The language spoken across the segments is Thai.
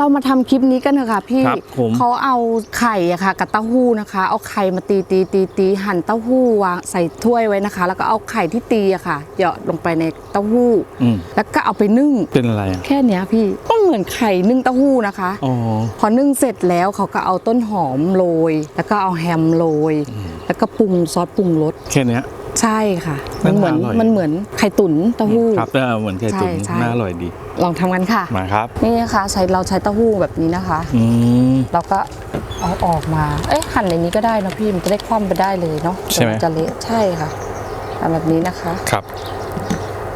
เรามาทำคลิปนี้กันเถอะค่ะพี่ครับผมเขาเอาไข่อะค่ะกับเต้าหู้นะคะ เอาไข่มาตีตีตีตีหั่นเต้าหู้วางใส่ถ้วยไว้นะคะ แล้วก็เอาไข่ที่ตีอะค่ะเหยาะลงไปในเต้าหู้ อืม แล้วก็เอาไปนึ่ง เป็นอะไรอะแค่เนี้ยพี่ก็เหมือนไข่นึ่งเต้าหู้นะคะ อ๋อ พอนึ่งเสร็จแล้วเขาก็เอาต้นหอมโรย แล้วก็เอาแฮมโรย แล้วก็ปรุงซอสปรุงรส แค่เนี้ย ใช่ค่ะ มัมันนเหมือนอร่อย มันเหมือนไข่ตุ๋นเต้าหู้ ครับเออเหมือนไข่ตุ๋นใช่ใช่ น่าอร่อยดี ลองทำกันค่ะ มาครับ นี่นะคะใช้เราใช้เต้าหู้แบบนี้นะคะ อืม เราก็เอาออกมา เอ๊ะหั่นในนี้ก็ได้นะพี่มันจะได้คว่ำไปได้เลยเนาะใช่ไหม เดี๋ยวนจะเละใช่ค่ะทำแบบนี้นะคะ ครับ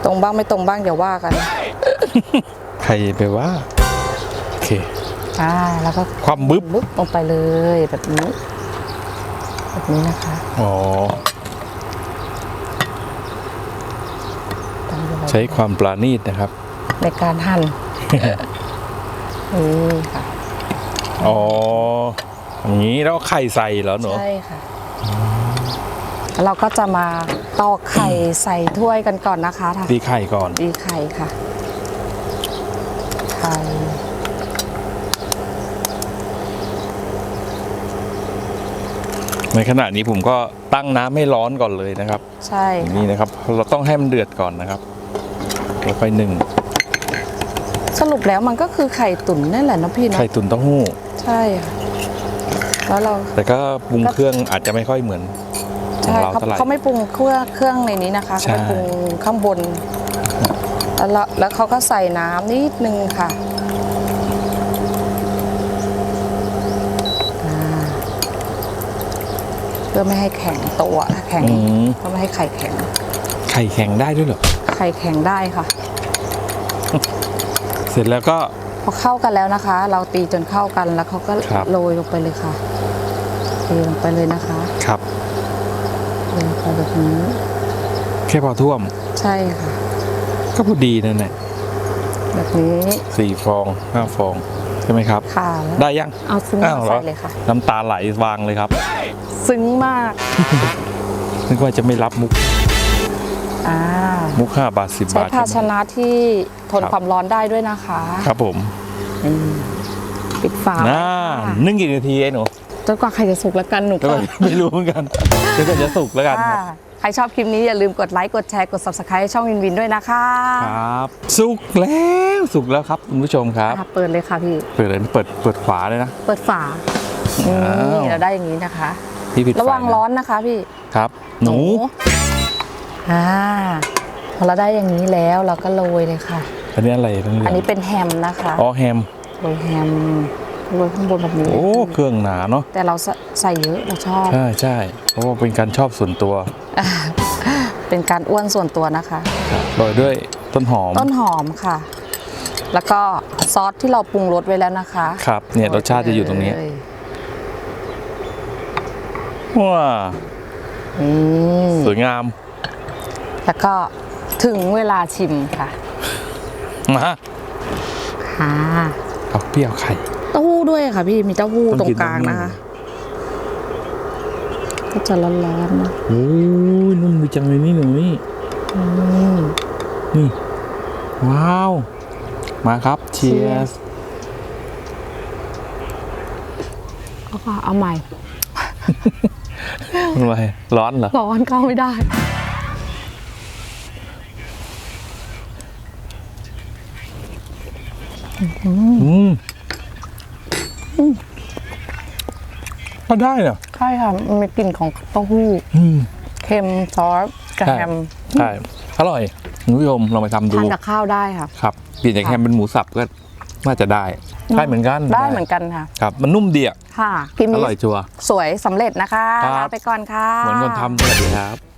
ตรงบ้างไม่ตรงบ้างเดี๋ยวว่ากันใครไปว่า โอเค อ่าแล้วก็ความบึ๊บ บึ๊บลงไปเลยแบบนี้ แบบนี้นะคะ อ๋อ ตามด้วย ใช้ความปราณีตนะครับ ในการหั่นนี่ค่ะอ๋ออย่างนี้แล้วไข่ใส่เหรอหนูใช่ค่ะแล้วเราก็จะมาตอกไข่ใส่ถ้วยกันก่อนนะคะตีไข่ก่อนดีไข่ค่ะไข่ในขณะนี้ผมก็ตั้งน้ำให้ร้อนก่อนเลยนะครับ ใช่อย่างค่ะนี้นะครับ เราต้องให้มันเดือดก่อนนะครับ แล้วค่อยหนึ่งสรุปแล้วมันก็คือไข่ตุ๋นนั่นแหละนะพี่เนาะไข่ตุ๋นเต้าหู้ ใช่ค่ะแล้วเราแต่ก็ปรุงเครื่องอาจจะไม่ค่อยเหมือนขอใช่งเราเขาเท่าไหร่ เขาไม่ปรุงเครื่องเครื่องในนี้นะคะใช่ เขาไปปรุงข้างบน แล้วเราแล้วเขาก็ใส่น้ำนิดนึงค่ะอ่าเพื่อไม่ให้แข็งตัวถ้าแข็งอืมเพื่อไม่ให้ไข่แข็ง ไข่แข็งได้ด้วยเหรอ ไข่แข็งได้ค่ะ เสร็จแล้วก็ พอเข้ากันแล้วนะคะ เราตีจนเข้ากันแล้วเขาก็ครับ โรยลงไปเลยค่ะเทลงไปเลยนะคะครับ เทลงไปแบบนี้แค่พอท่วม ใช่ค่ะ ก็พอดีนั่นแหละแบบนี้สี่ฟองห้าฟอง ใช่ไหมครับ ค่ะแล้วได้ยังเอาซึ้งอ้าวเหรอใส่เลยค่ะ น้ำตาไหลวางเลยครับ ซึ้งมาก นึกว่าจะไม่รับมุก อ่ามุกห้าบาทสิบใช้บาทภาชนะที่ทนครับ ความร้อนได้ด้วยนะคะครับผมอืมปิดฝาน่าไว้ค่ะนึ่งกี่นาทีไอ้หนูจนกว่าไข่จะสุกแล้วกันหนูก็ก็ ไม่รู้เหมือนกันเดี๋ยวก็จะสุกแล้วกันค่ะใครชอบคลิปนี้อย่าลืมกดไลค์กดแชร์กด subscribe ให้ช่องวินวินด้วยนะคะครับสุกแล้วสุกแล้วครับคุณผู้ชมครับ อะเปิดเลยค่ะพี่ เปิดเลยเปิดเปิดฝาเลยนะ เปิดฝาอ้าว นี่เราได้อย่างนี้นะคะ พี่ปิดไฟระวังร้อนนะคะพี่ ครับ หนู อ่าพอเราได้อย่างนี้แล้วเราก็โรยเลยค่ะ อันนี้อะไรทั้งเรื่อันนี้เป็นแฮมนะคะอ๋อแฮมโรยแฮมโรยข้างบนแบบนี้โอ้เครื่องหนาเนาะแต่เราใส่ใส่เยอะเราชอบใช่ใช่เพราะว่าเป็นการชอบส่วนตัว เป็นการอ้วนส่วนตัวนะคะครับโรยด้วยต้นหอมต้นหอมค่ะ แล้วก็ซอสที่เราปรุงรสไว้แล้วนะคะครับเนี่ยรสชาติจะอยู่ตรงนี้เลยว้านี่สวยงาม แล้วก็ถึงเวลาชิมค่ะมาอ่าเอาเปรี้ยวไข่เต้าหู้ด้วยค่ะพี่มีเต้าหู้ต้ตองรกิงนกลางเต้าหู้นะคะ ก็จะร้อนๆนะโอ้ยนุ่มดีจังเลยนี่หนูนี่อืมนี่ ว้าว มาครับเชียร์ Cheers เอาค่ะเอาใหม่อะไรร้อนเหรอ ร้อนเข้าไม่ได้ อืมก็ได้เหรอใช่ค่ะมันมีกลิ่นของเต้าหู้อืมเค็มซอสกับใช่แฮมใช่อร่อยคุณผู้ชมลองไปทำดูทานกับข้าวได้ค่ะ ครับเปลี่ยนจากแฮมเป็นหมูสับก็น่าจะได้ ได้เหมือนกันได้เหมือนกันค่ะ ครับ มันนุ่มดีอะค่ะคลิปอนี้ร่อยชัวร์สวยสำเร็จนะคะครับลาไปก่อนค่ะ เหมือนคนทำสวัสดีครับ